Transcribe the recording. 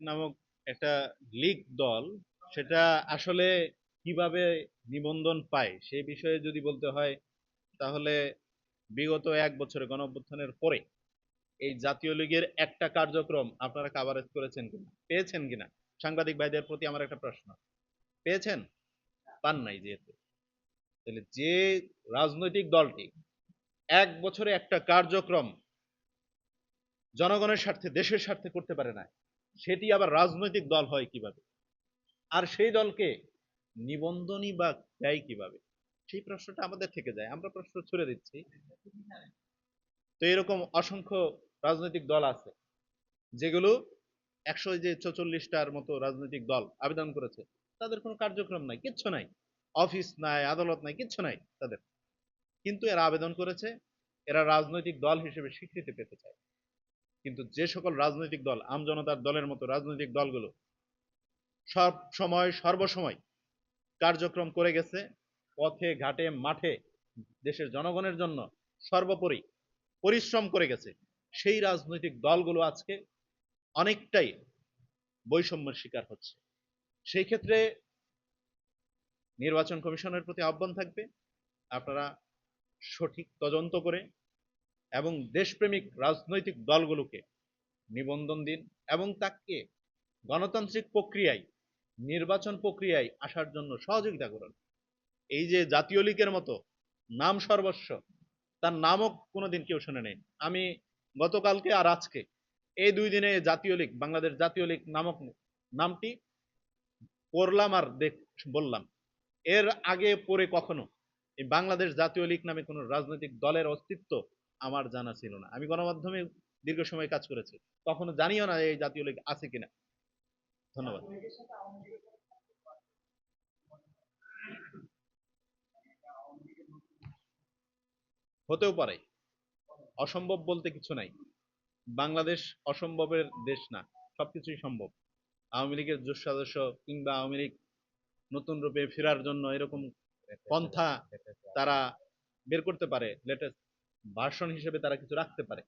নামক একটা লীগ দল সেটা আসলে কীভাবে নিবন্ধন পায় সেই বিষয়ে যদি বলতে হয়, তাহলে বিগত এক বছরে গণ অভ্যুত্থানের পরে এই জাতীয় লীগের একটা কার্যক্রম আপনারা কাভারেজ করেছেন কিনা, পেয়েছেন কিনা? সাংবাদিক ভাইদের প্রতি আমার একটা প্রশ্ন, পেয়েছেন? পান নাই যেহেতু। তাহলে যে রাজনৈতিক দলটি এক বছরে একটা কার্যক্রম জনগণের স্বার্থে, দেশের স্বার্থে করতে পারে না সেটি আবার রাজনৈতিক দল হয় কীভাবে? আর সেই দলকে নিবন্ধনই বা দেয় কীভাবে? সেই প্রশ্নটা আমাদের থেকে যায়। আমরা প্রশ্ন ছুড়ে দিচ্ছি। তো এরকম অসংখ্য রাজনৈতিক দল আছে, যেগুলো একশো যে চৌচল্লিশটার মতো রাজনৈতিক দল আবেদন করেছে, তাদের কোনো কার্যক্রম নাই, কিচ্ছু নাই। অফিস নাই, আদালত নাই, কিচ্ছু নাই তাদের। কিন্তু এরা আবেদন করেছে, এরা রাজনৈতিক দল হিসেবে স্বীকৃতি পেতে চায়। কিন্তু যে সকল রাজনৈতিক দল আমজনতার দলের মতো রাজনৈতিক দলগুলো সব সময়, সর্বসময় কার্যক্রম করে গেছে, পথে, ঘাটে, মাঠে, দেশের জনগণের জন্য সর্বোপরি পরিশ্রম করে গেছে। সেই রাজনৈতিক দলগুলো আজকে অনেকটাই বৈষম্যের শিকার হচ্ছে। সেই ক্ষেত্রে নির্বাচন কমিশনের প্রতি আহ্বান থাকবে। আপনারা সঠিক তদন্ত করে এবং দেশপ্রেমিক রাজনৈতিক দলগুলোকে নিবন্ধন দিন এবং তাকে গণতান্ত্রিক প্রক্রিয়ায়, নির্বাচন প্রক্রিয়ায় আসার জন্য সহযোগিতা করুন। এই যে জাতীয় লীগের মতো নাম সর্বস্ব, তার নামও কোনোদিন কেউ শুনে নেই আমি গতকালকে আর আজকে এই দুই দিনে জাতীয় লীগ, বাংলাদেশ জাতীয় লীগ নামক নামটি পড়লাম আর দেখ, বললাম। এর আগে পরে কখনো এই বাংলাদেশ জাতীয় লীগ নামে কোনো রাজনৈতিক দলের অস্তিত্ব আমার জানা ছিল না। আমি গণমাধ্যমে দীর্ঘ সময় কাজ করেছি। কখনো জানিও না এই জাতীয় লীগ আছে কিনা। ধন্যবাদ। হতেও পারে। অসম্ভব বলতে কিছু নাই। বাংলাদেশ অসম্ভবের দেশ না সবকিছুই সম্ভব। আওয়ামী লীগের জোশ সদস্য কিংবা আওয়ামী লীগ নতুন রূপে ফেরার জন্য এরকম পন্থা তারা বের করতে পারে লেটেস্ট ভার্সন হিসেবে তারা কিছু রাখতে পারে।